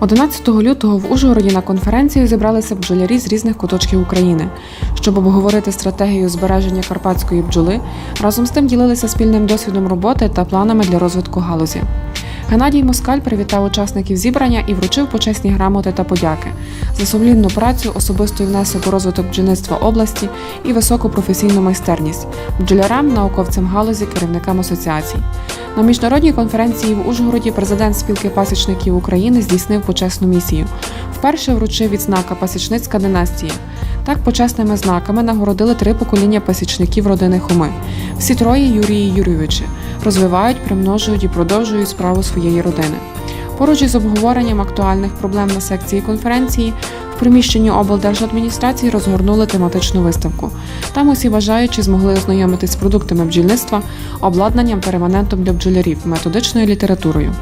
11 лютого в Ужгороді на конференцію зібралися бджолярі з різних куточків України, щоб обговорити стратегію збереження карпатської бджоли. Разом з тим ділилися спільним досвідом роботи та планами для розвитку галузі. Геннадій Москаль привітав учасників зібрання і вручив почесні грамоти та подяки за сумлінну працю, особистий внесок у розвиток бджільництва області і високу професійну майстерність бджолярам, науковцям галузі, керівникам асоціацій. На міжнародній конференції в Ужгороді президент спілки пасічників України здійснив почесну місію. Вперше вручив відзнака Пасічницька династія. Так почесними знаками нагородили три покоління пасічників родини Хоми. Всі троє Юрії Юрійовичі розвивають, примножують і продовжують справу своєї родини. Поруч із обговоренням актуальних проблем на секції конференції в приміщенні облдержадміністрації розгорнули тематичну виставку. Там усі бажаючі змогли ознайомитись з продуктами бджільництва, обладнанням та для бджолярів, методичною літературою.